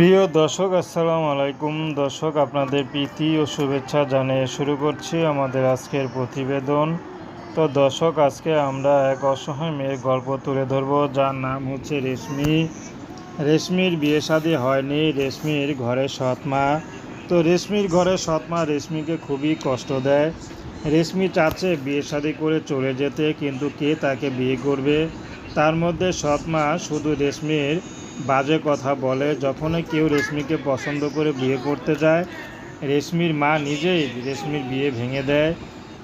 প্রিয় দর্শক, আসসালামু আলাইকুম। দর্শক, আপনাদের প্রীতি ও শুভেচ্ছা জানিয়ে শুরু করছি আমাদের আজকের প্রতিবেদন। তো দর্শক, আজকে আমরা এক অসহায় মেয়ের গল্প তুলে ধরব। যার নাম হচ্ছে রেশমি। রেশমির বিয়ে শাদী হয়নি, রেশমির ঘরে সৎমা। তো রেশমির ঘরে সৎমা রেশমিকে খুবই কষ্ট দেয়। রেশমি চাচ্ছে বিয়ে শাদী করে চলে যেতে, কিন্তু কে তাকে বিয়ে করবে? তার মধ্যে সৎমা শুধু রেশমির বাজে কথা বলে, যখনই কেউ রেশমিকে পছন্দ করে বিয়ে করতে যায়, রেশমির মা নিজেই রেশমির বিয়ে ভেঙে দেয়।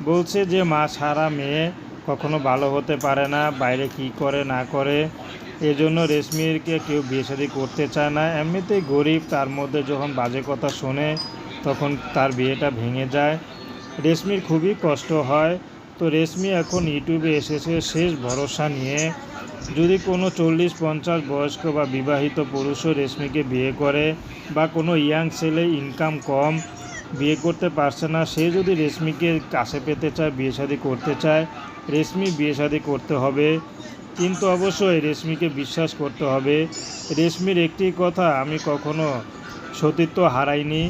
বলছে যে, মা সারা মেয়ে কখনো ভালো হতে পারে না, বাইরে কি করে না করে। এজন্য রেশমিরকে কেউ বিয়ে শাদী করতে চায় না। এমনিতেই গরিব, তার মধ্যে যখন বাজে কথা শোনে, তখন তার বিয়েটা ভেঙে যায়। রেশমির খুবই কষ্ট হয়। তো রেশমি এখন ইউটিউবে এসেছে শেষ ভরসা নিয়ে। যদি কোনো চল্লিশ পঞ্চাশ বয়স্ক বা বিবাহিত পুরুষও রেশমিকে বিয়ে করে বা কোনো ইয়াং ছেলে ইনকাম কম, বিয়ে করতে পারছে না, সে যদি রেশমিকে কাছে পেতে চায়, বিয়ে শাদী করতে চায়, রেশমি বিয়ে শাদী করতে হবে। কিন্তু অবশ্যই রেশমিকে বিশ্বাস করতে হবে। রেশমির একটি কথা, আমি কখনো সতীত্ব হারাইনি।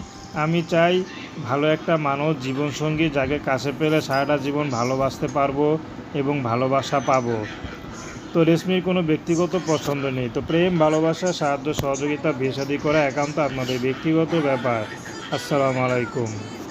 আমি চাই ভালো একটা মানুষ, জীবনসঙ্গী, যাকে কাছে পেলে সারাটা জীবন ভালোবাসতে পারব এবং ভালোবাসা পাব। তো রেশমির কোনো ব্যক্তিগত পছন্দ নেই। তো প্রেম, ভালোবাসা, সাহায্য, সহযোগিতা, বিয়ে করা একান্ত আপনাদের ব্যক্তিগত ব্যাপার। আসসালামু আলাইকুম।